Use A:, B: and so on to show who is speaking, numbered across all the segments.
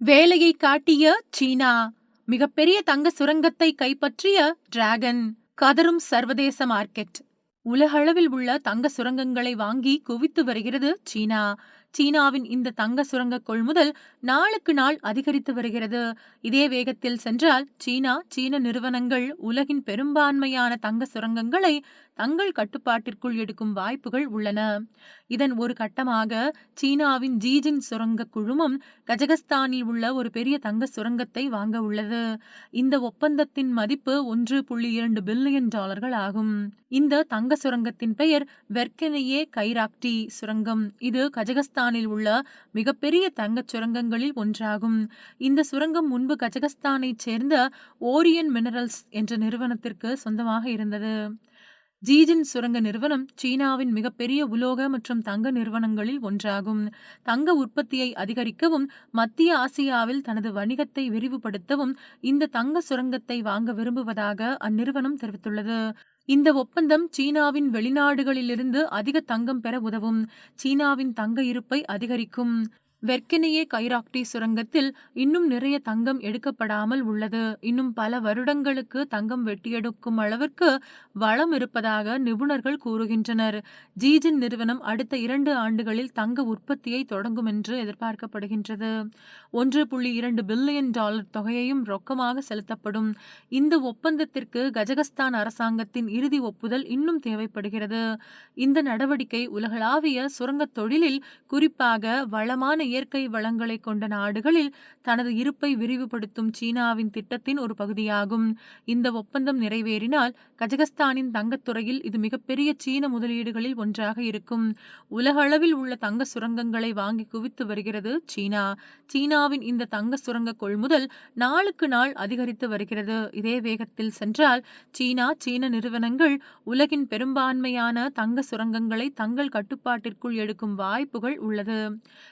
A: வேலையை காட்டிய சீனா மிகப்பெரிய தங்க சுரங்கத்தை கைப்பற்றிய டிராகன் கதரும் சர்வதேச மார்க்கெட். உலகளவில் உள்ள தங்க சுரங்கங்களை வாங்கி குவித்து வருகிறது சீனா. சீனாவின் இந்த தங்க சுரங்க கொள்முதல் நாளுக்கு நாள் அதிகரித்து வருகிறது. இதே வேகத்தில் சென்றால் சீனா சீன நிறுவனங்கள் உலகின் பெரும்பான்மையான தங்க சுரங்கங்களை தங்கள் கட்டுப்பாட்டிற்குள் எடுக்கும் வாய்ப்புகள் உள்ளன. இதன் ஒரு கட்டமாக சீனாவின் ஜீஜின் சுரங்க குழுமம் கஜகஸ்தானில் உள்ள ஒரு பெரிய தங்க சுரங்கத்தை வாங்க உள்ளது. இந்த ஒப்பந்தத்தின் மதிப்பு ஒன்று புள்ளி இரண்டு பில்லியன் டாலர்கள் ஆகும். இந்த தங்க சுரங்கத்தின் பெயர் வெர்கெனையே கைராக்டி சுரங்கம். இது கஜகஸ்தானில் உள்ள மிகப்பெரிய தங்கச் சுரங்கங்களில் ஒன்றாகும். இந்த சுரங்கம் முன்பு கஜகஸ்தானைச் சேர்ந்த ஓரியன் மினரல்ஸ் என்ற நிறுவனத்திற்கு சொந்தமாக இருந்தது. ஜீஜின் சுரங்க நிறுவனம் சீனாவின் மிகப்பெரிய உலோக மற்றும் தங்க நிறுவனங்களில் ஒன்றாகும். தங்க உற்பத்தியை அதிகரிக்கவும் மத்திய ஆசியாவில் தனது வணிகத்தை விரிவுபடுத்தவும் இந்த தங்க சுரங்கத்தை வாங்க விரும்புவதாக அந்நிறுவனம் தெரிவித்துள்ளது. இந்த ஒப்பந்தம் சீனாவின் வெளிநாடுகளிலிருந்து அதிக தங்கம் பெற உதவும். சீனாவின் தங்க இருப்பை அதிகரிக்கும். வெர்கினியே கைராக்டி சுரங்கத்தில் இன்னும் நிறைய தங்கம் எடுக்கப்படாமல் உள்ளது. இன்னும் பல வருடங்களுக்கு தங்கம் வெட்டியெடுக்கும் அளவிற்கு வளம் இருப்பதாக நிபுணர்கள் கூறுகின்றனர். ஜீஜின் நிறுவனம் அடுத்த இரண்டு ஆண்டுகளில் தங்க உற்பத்தியை தொடங்கும் என்று எதிர்பார்க்கப்படுகின்றது. ஒன்று புள்ளி இரண்டு பில்லியன் டாலர் தொகையையும் ரொக்கமாக செலுத்தப்படும். இந்த ஒப்பந்தத்திற்கு கஜகஸ்தான் அரசாங்கத்தின் இறுதி ஒப்புதல் இன்னும் தேவைப்படுகிறது. இந்த நடவடிக்கை உலகளாவிய சுரங்கத் தொழிலில் குறிப்பாக வளமான இயற்கை வளங்களை கொண்ட நாடுகளில் தனது இருப்பை விரிவுபடுத்தும் சீனாவின் திட்டத்தின் ஒரு பகுதியாகும். இந்த ஒப்பந்தம் நிறைவேறினால் கஜகஸ்தானின் தங்கத்துறையில் இது மிகப்பெரிய சீன முதலீடுகளில் ஒன்றாக இருக்கும். உலக அளவில் உள்ள தங்க சுரங்கங்களை வாங்கி குவித்து வருகிறது சீனா. சீனாவின் இந்த தங்க சுரங்க கொள்முதல் நாளுக்கு நாள் அதிகரித்து வருகிறது. இதே வேகத்தில் சென்றால் சீனா சீன நிறுவனங்கள் உலகின் பெரும்பான்மையான தங்க சுரங்கங்களை தங்கள் கட்டுப்பாட்டிற்குள் எடுக்கும் வாய்ப்புகள் உள்ளது.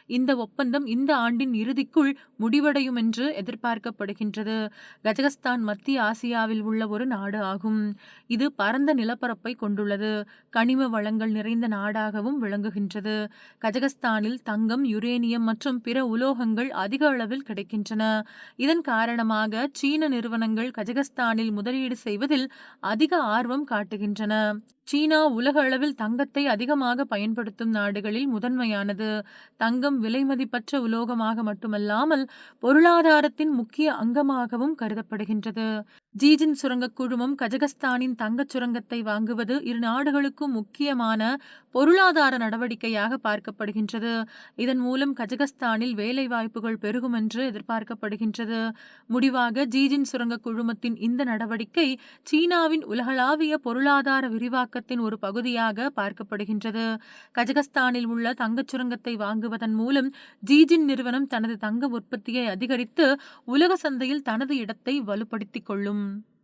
A: இந்த ஒப்பந்தம் இந்த ஆண்டின் இறுதிக்குள் முடிவடையும் என்று எதிர்பார்க்கப்படுகின்றது. கஜகஸ்தான் மத்திய ஆசியாவில் உள்ள ஒரு நாடு ஆகும். இது பரந்த நிலப்பரப்பை கொண்டுள்ளது. கனிம வளங்கள் நிறைந்த நாடாகவும் விளங்குகின்றது. கஜகஸ்தானில் தங்கம் யுரேனியம் மற்றும் பிற உலோகங்கள் அதிக அளவில் கிடைக்கின்றன. இதன் காரணமாக சீன நிறுவனங்கள் கஜகஸ்தானில் முதலீடு செய்வதில் அதிக ஆர்வம் காட்டுகின்றன. சீனா உலக அளவில் தங்கத்தை அதிகமாக பயன்படுத்தும் நாடுகளில் முதன்மையானது. தங்கம் விலைமதிப்பற்ற உலோகமாக மட்டுமல்லாமல் பொருளாதாரத்தின் முக்கிய அங்கமாகவும் கருதப்படுகின்றது. ஜீஜின் சுரங்க குழுமம் கஜகஸ்தானின் தங்கச் சுரங்கத்தை வாங்குவது இரு நாடுகளுக்கும் முக்கியமான பொருளாதார நடவடிக்கையாக பார்க்கப்படுகின்றது. இதன் மூலம் கஜகஸ்தானில் வேலைவாய்ப்புகள் பெருகும் என்று எதிர்பார்க்கப்படுகின்றது. முடிவாக ஜீஜின் சுரங்க குழுமத்தின் இந்த நடவடிக்கை சீனாவின் உலகளாவிய பொருளாதார விரிவாக்கத்தின் ஒரு பகுதியாக பார்க்கப்படுகின்றது. கஜகஸ்தானில் உள்ள தங்கச் சுரங்கத்தை வாங்குவதன் மூலம் ஜீஜின் நிறுவனம் தனது தங்க உற்பத்தியை அதிகரித்து உலக சந்தையில் தனது இடத்தை வலுப்படுத்திக் கொள்ளும். Hoşçakalın.